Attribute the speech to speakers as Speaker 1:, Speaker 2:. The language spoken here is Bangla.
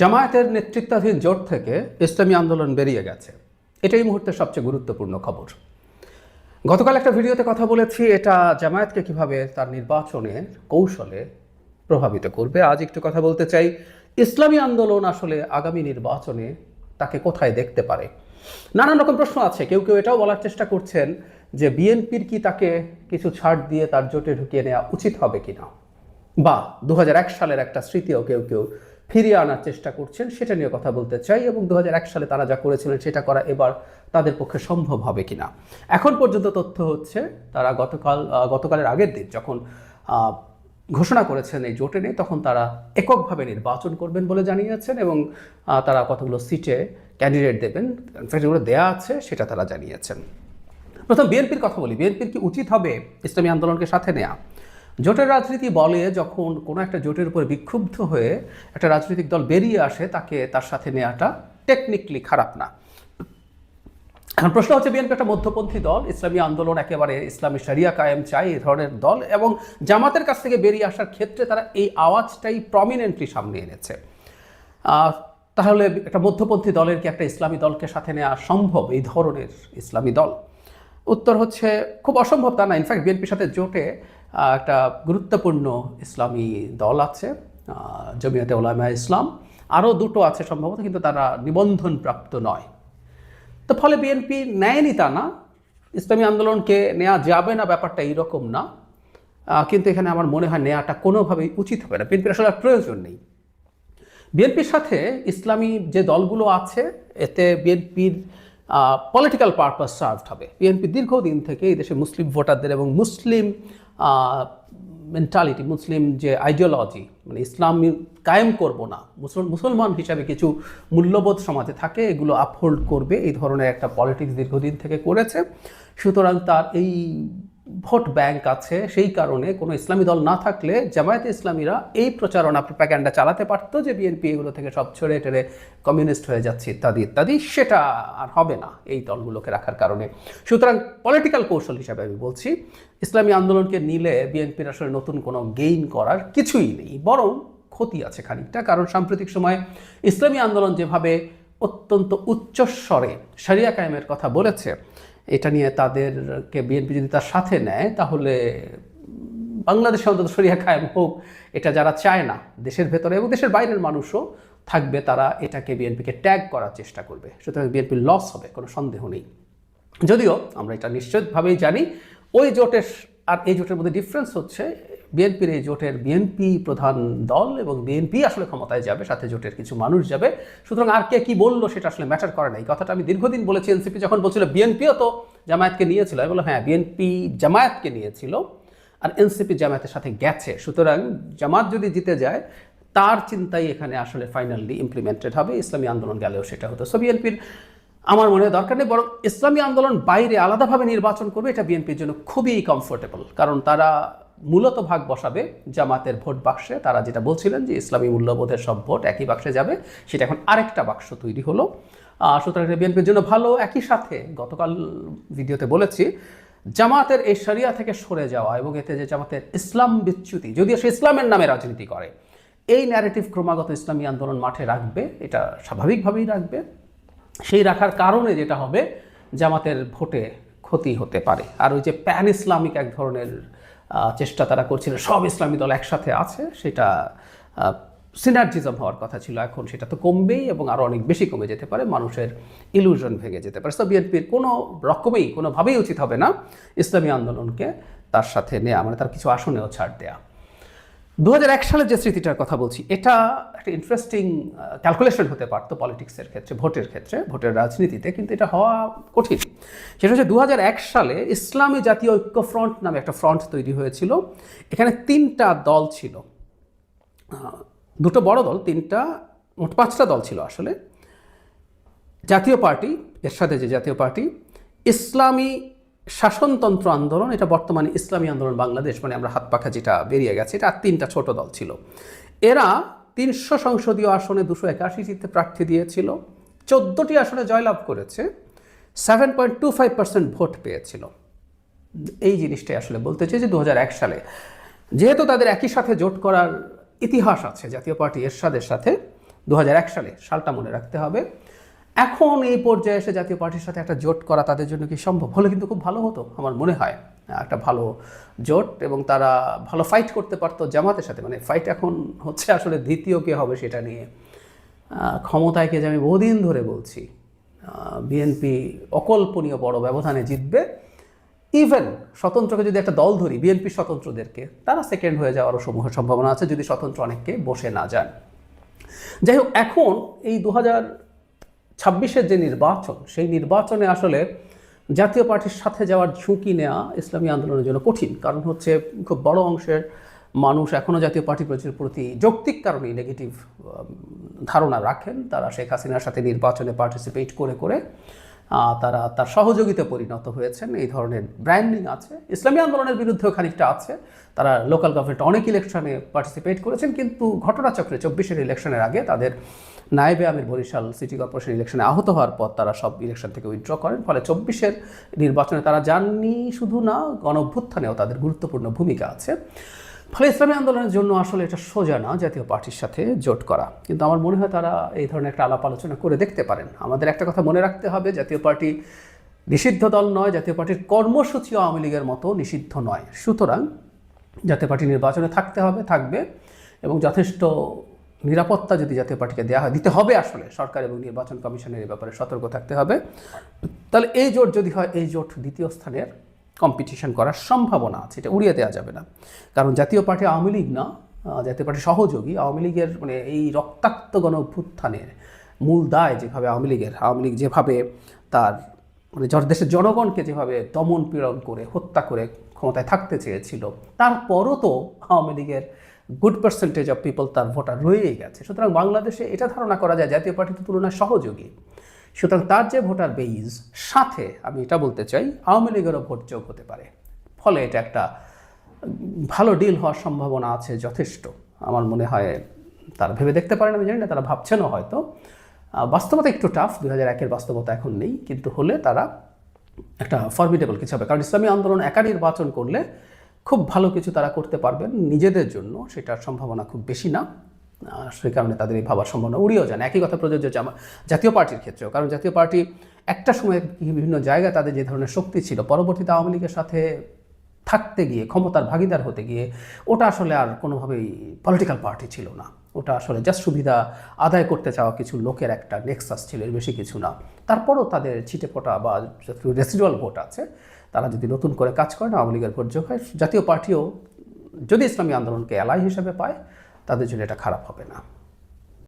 Speaker 1: জামায়াতের নেতৃত্বাধীন জোট থেকে ইসলামী আন্দোলন বেরিয়ে গেছে। এটাই এই মুহূর্তে সবচেয়ে গুরুত্বপূর্ণ খবর। গতকাল একটা ভিডিওতে কথা বলেছি, এটা জামায়াতকে কীভাবে তার নির্বাচনের কৌশলে প্রভাবিত করবে। আজ একটু কথা বলতে চাই, ইসলামী আন্দোলন আসলে আগামী নির্বাচনে তাকে কোথায় দেখতে পারে? নানান রকম প্রশ্ন আছে, কেউ কেউ এটাও বলার চেষ্টা করছেন যে বিএনপির কি তাকে কিছু ছাড় দিয়ে তার জোটে ঢুকিয়ে নেওয়া উচিত হবে কিনা? বা দু হাজার এক সালের একটা স্মৃতিও কেউ কেউ ফিরিয়ে আনার চেষ্টা করছেন, সেটা নিয়ে কথা বলতে চাই এবং দু হাজার এক সালে তারা যা করেছিলেন সেটা করা এবার তাদের পক্ষে সম্ভব হবে কিনা। এখন পর্যন্ত তথ্য হচ্ছে, তারা গতকাল গতকালের আগের দিন যখন ঘোষণা করেছেন এই জোটে নেই তখন তারা এককভাবে নির্বাচন করবেন বলে জানিয়েছেন এবং তারা কতগুলো সিটে ক্যান্ডিডেট দেবেন যেগুলো দেওয়া আছে সেটা তারা জানিয়েছেন। প্রথম বিএনপির কথা বলি, বিএনপির কি উচিত হবে ইসলামী আন্দোলনকে সাথে নেওয়া জোটের রাজনীতি বলে যখন কোনো একটা জোটের উপর বিক্ষুব্ধ হয়ে একটা রাজনৈতিক দল বেরিয়ে আসে, তাকে তার সাথে নেওয়াটা টেকনিক্যালি খারাপ না। এখন প্রশ্ন হচ্ছে, বিএনপি একটা মধ্যপন্থী দল, ইসলামী আন্দোলন একেবারে ইসলামী শরিয়া কায়েম চাই এই ধরনের দল, এবং জামাতের কাছ থেকে বেরিয়ে আসার ক্ষেত্রে তারা এই আওয়াজটাই প্রমিনেন্টলি সামনে এনেছে। তাহলে একটা মধ্যপন্থী দলের কি একটা ইসলামী দলকে সাথে নেওয়া সম্ভব, এই ধরনের ইসলামী দল? উত্তর হচ্ছে, খুব অসম্ভব তা না। ইনফ্যাক্ট বিএনপির সাথে জোটে একটা গুরুত্বপূর্ণ ইসলামী দল আছে জমিয়তে ওলামা ইসলাম। আরও দুটো আছে সম্ভবত, কিন্তু তারা নিবন্ধনপ্রাপ্ত নয়। তো ফলে বিএনপি নেয়নি তা না। ইসলামী আন্দোলনকে নেওয়া যাবে না, ব্যাপারটা এইরকম না। কিন্তু এখানে আমার মনে হয় নেওয়াটা কোনোভাবেই উচিত হবে না। বিএনপির আসলে প্রয়োজন নেই। বিএনপির সাথে ইসলামী যে দলগুলো আছে, এতে বিএনপির পলিটিক্যাল পারপাস সার্ভড হবে। বিএনপি দীর্ঘদিন থেকে এই দেশে মুসলিম ভোটারদের এবং মুসলিম মেন্টালিটি মুসলিম যে আইডিওলজি মানে ইসলাম কায়েম করব না, মুসল, মুসলমান হিসাবে কিছু মূল্যবোধ সমাজে থাকে, এগুলো আপহোল্ড করবে, এই ধরনের একটা পলিটিক্স দীর্ঘদিন থেকে করেছে। সুতরাং তার এই ভোট ব্যাংক আছে, সেই কারণে কোনো ইসলামী দল না থাকলে জামায়াতে ইসলামীরা এই প্রচারণা প্রোপাগ্যান্ডা চালাতে পারতো যে বিএনপি এগুলো থেকে সব ছড়ে টেরে কমিউনিস্ট হয়ে যাচ্ছে ইত্যাদি ইত্যাদি, সেটা আর হবে না এই দলগুলোকে রাখার কারণে। সুতরাং পলিটিক্যাল কৌশল হিসাবে আমি বলছি, ইসলামী আন্দোলনকে নিলে বিএনপির আসলে নতুন কোনো গেইন করার কিছুই নেই, বরং ক্ষতি আছে খানিকটা, কারণ সাম্প্রতিক সময়ে ইসলামী আন্দোলন যেভাবে অত্যন্ত উচ্চস্বরে সারিয়া কায়েমের কথা বলেছে এটা নিয়ে তাদেরকে বিএনপি যদি তার সাথে নেয়, তাহলে বাংলাদেশে অন্তত সরিয়া কায়েম হোক। এটা যারা চায় না, দেশের ভেতরে এবং দেশের বাইরের মানুষও থাকবে, তারা এটাকে বিএনপিকে ট্যাগ করার চেষ্টা করবে। সুতরাং বিএনপির লস হবে, কোনো সন্দেহ নেই। যদিও আমরা এটা নিশ্চিতভাবেই জানি, ওই জোটের আর এই জোটের মধ্যে ডিফারেন্স হচ্ছে বিএনপির এই জোটের বিএনপি প্রধান দল এবং বিএনপি আসলে ক্ষমতায় যাবে, সাথে জোটের কিছু মানুষ যাবে। সুতরাং আর কে কী বলল সেটা আসলে ম্যাটার করে না। এই কথাটা আমি দীর্ঘদিন বলেছি, এনসিপি যখন বলছিল বিএনপিও তো জামায়াতকে নিয়েছিল, আমি বললাম হ্যাঁ বিএনপি জামায়াতকে নিয়েছিল আর এনসিপি জামায়াতের সাথে গেছে। সুতরাং জামাত যদি জিতে যায়, তার চিন্তাই এখানে আসলে ফাইনালি ইমপ্লিমেন্টেড হবে। ইসলামী আন্দোলন গেলেও সেটা হতো। সো বিএনপির আমার মনে হয় দরকার নেই, বরং ইসলামী আন্দোলন বাইরে আলাদাভাবে নির্বাচন করবে, এটা বিএনপির জন্য খুবই কমফোর্টেবল কারণ তারা মূলত ভাগ বসাবে জামাতের ভোট বাক্সে। তারা যেটা বলছিলেন যে ইসলামী মূল্যবোধের সব ভোট একই বাক্সে যাবে। সেটা এখন আরেকটা বাক্স তৈরি হলো। সুতরাং এটা বিএনপির জন্য ভালো। একই সাথে গতকাল ভিডিওতে বলেছি, জামাতের এই শরিয়া থেকে সরে যাওয়া এবং এতে যে জামাতের ইসলাম বিচ্যুতি, যদিও সে ইসলামের নামে রাজনীতি করে, এই ন্যারেটিভ ক্রমাগত ইসলামী আন্দোলন মাঠে রাখবে, এটা স্বাভাবিকভাবেই রাখবে। সেই রাখার কারণে যেটা হবে, জামাতের ভোটে ক্ষতি হতে পারে। আর ওই যে প্যান ইসলামিক এক ধরনের চেষ্টা তারা করছিল। সব ইসলামী দল একসাথে আছে, সেটা সিনার্জিজম হওয়ার কথা ছিল। এখন সেটা তো কমবেই এবং আরও অনেক বেশি কমে যেতে পারে, মানুষের ইলুশন ভেঙে যেতে পারে। সো বিএনপির কোনো রকমেই, কোনোভাবেই উচিত হবে না ইসলামী আন্দোলনকে তার সাথে নেওয়া মানে তার কিছু আসনেও ছাড় দেওয়া দু সালের যে স্মৃতিটার কথা বলছি, এটা একটা ইন্টারেস্টিং ক্যালকুলেশন হতে পারতো পলিটিক্সের ক্ষেত্রে, ভোটের ক্ষেত্রে, ভোটের রাজনীতিতে, কিন্তু এটা হওয়া কঠিন। সেটা হচ্ছে দু হাজার এক সালে ইসলামী জাতীয় ঐক্য ফ্রন্ট নামে একটা ফ্রন্ট তৈরি হয়েছিল। এখানে তিনটা দল ছিল। দুটো বড় দল, তিনটা, মোট পাঁচটা দল ছিল আসলে। জাতীয় পার্টি এর সাথে যে জাতীয় পার্টি, ইসলামী শাসনতন্ত্র আন্দোলন, এটা বর্তমানে ইসলামী আন্দোলন বাংলাদেশ মানে আমরা হাত পাখা যেটা বেরিয়ে গেছে, এটা তিনটা ছোট দল ছিল। এরা তিনশো সংসদীয় আসনে দুশো একাশি একাশিটিতে প্রার্থী দিয়েছিল, চোদ্দোটি আসনে জয়লাভ করেছে seven point two five percent vote পেয়েছিল। এই জিনিসটাই আসলে বলতে চাই যে দু হাজার এক সালে, যেহেতু তাদের একই সাথে জোট করার ইতিহাস আছে, জাতীয় পার্টি এরশাদের সাথে দু হাজার এক সালে সালটা মনে রাখতে হবে। এখন এই পর্যায়ে এসে জাতীয় পার্টির সাথে একটা জোট করা তাদের জন্য কি সম্ভব? হলে কিন্তু খুব ভালো হতো, আমার মনে হয়। একটা ভালো জোট এবং তারা ভালো ফাইট করতে পারতো জামাতের সাথে। মানে ফাইট এখন হচ্ছে আসলে দ্বিতীয় কে হবে সেটা নিয়ে। ক্ষমতায় কে যে আমি বহুদিন ধরে বলছি বিএনপি অকল্পনীয় বড় ব্যবধানে জিতবে। ইভেন স্বতন্ত্রকে যদি একটা দল ধরি বিএনপি স্বতন্ত্রদেরকে, তারা সেকেন্ড হয়ে যাওয়ারও সমূহ সম্ভাবনা আছে যদি স্বতন্ত্র অনেককে বসে না যান। যাই হোক, এখন এই দু হাজার ছাব্বিশের যে নির্বাচন, সেই নির্বাচনে আসলে জাতীয় পার্টির সাথে যাওয়ার ঝুঁকি নেওয়া ইসলামী আন্দোলনের জন্য কঠিন। কারণ হচ্ছে খুব বড় অংশের মানুষ এখনও জাতীয় পার্টি প্রচুর প্রতি যৌক্তিক কারণেই নেগেটিভ ধারণা রাখেন। তারা শেখ হাসিনার সাথে নির্বাচনে পার্টিসিপেট করে করে তারা তার সহযোগিতা পরিণত হয়েছেন। এই ধরনের ব্র্যান্ডিং আছে। ইসলামী আন্দোলনের বিরুদ্ধেও খানিকটা আছে। তারা লোকাল গভর্নমেন্ট অনেক ইলেকশনে পার্টিসিপেট করেছেন, কিন্তু ঘটনাচক্রে চব্বিশের ইলেকশনের আগে তাদের নায়েবে আমির বরিশাল সিটি কর্পোরেশন ইলেকশনে আহত হওয়ার পর তারা সব ইলেকশন থেকে উইথড্র করেন। ফলে চব্বিশের নির্বাচনে তারা যাননি শুধু না গণ অভ্যুত্থানেও তাদের গুরুত্বপূর্ণ ভূমিকা আছে। ফলে ইসলামী আন্দোলনের জন্য আসলে এটা সোজা না, জাতীয় পার্টির সাথে জোট করা। কিন্তু আমার মনে হয় তারা এই ধরনের একটা আলাপ আলোচনা করে দেখতে পারেন। আমাদের একটা কথা মনে রাখতে হবে, জাতীয় পার্টি নিষিদ্ধ দল নয়, জাতীয় পার্টির কর্মসূচি আওয়ামী লীগের মতো নিষিদ্ধ নয়। সুতরাং জাতীয় পার্টি নির্বাচনে থাকতে হবে, থাকবে এবং যথেষ্ট নিরাপত্তা যদি জাতীয় পার্টিকে দেওয়া হয়, দিতে হবে আসলে। সরকার এবং নির্বাচন কমিশনের ব্যাপারে সতর্ক থাকতে হবে। তাহলে এই জোট যদি হয়, এই জোট দ্বিতীয় স্থানের কম্পিটিশন করার সম্ভাবনা আছে, এটা উড়িয়ে দেওয়া যাবে না। কারণ জাতীয় পার্টি আওয়ামী লীগ না জাতীয় পার্টি সহযোগী আওয়ামী লীগের মানে এই রক্তাক্ত গণ অভ্যুত্থানের মূল দায় যেভাবে আওয়ামী লীগের, আওয়ামী লীগ যেভাবে তার মানে দেশের জনগণকে যেভাবে দমন পীড়ন করে, হত্যা করে ক্ষমতায় থাকতে চেয়েছিল, তারপরও তো আওয়ামী লীগের গুড পার্সেন্টেজ অফ পিপল তার ভোটার রয়েই গেছে। সুতরাং বাংলাদেশে এটা ধারণা করা যায়, জাতীয় পার্টির তুলনায় সহযোগী। সুতরাং তার যে ভোটার বেইজ, সাথে আমি এটা বলতে চাই, আওয়ামী লীগেরও ভোট যোগ হতে পারে। ফলে এটা একটা ভালো ডিল হওয়ার সম্ভাবনা আছে যথেষ্ট। আমার মনে হয় তারা ভেবে দেখতে পারেন, আমি জানি না, তারা ভাবছেনও হয়তো। বাস্তবতা একটু টাফ দু হাজার একের বাস্তবতা এখন নেই, কিন্তু হলে তারা একটা ফর্মিটেবল কিছু হবে। কারণ ইসলামী আন্দোলন একা নির্বাচন করলে খুব ভালো কিছু তারা করতে পারবেন নিজেদের জন্য, সেটার সম্ভাবনা খুব বেশি না। সেই কারণে তাদের এই ভাবার সম্ভাবনা উড়িয়েও যান একই কথা প্রযোজ্য জামা- জাতীয় পার্টির ক্ষেত্রেও, কারণ জাতীয় পার্টি একটা সময় বিভিন্ন জায়গায় তাদের যে ধরনের শক্তি ছিল, পরবর্তীতে আওয়ামী লীগের সাথে থাকতে গিয়ে, ক্ষমতার ভাগিদার হতে গিয়ে, ওটা আসলে আর কোনোভাবেই পলিটিক্যাল পার্টি ছিল না। ওটা আসলে জাস্ট সুবিধা আদায় করতে চাওয়া কিছু লোকের একটা নেক্সাস ছিল, এর বেশি কিছু না। তারপরও তাদের ছিটে ফোটা বা রেসিডুয়াল ভোট আছে, তারা যদি নতুন করে কাজ করেন আওয়ামী লীগের ভোট যোগ হয়, জাতীয় পার্টিও যদি ইসলামী আন্দোলনকে অ্যালাই হিসেবে পায় তাদের জন্য এটা খারাপ হবে না।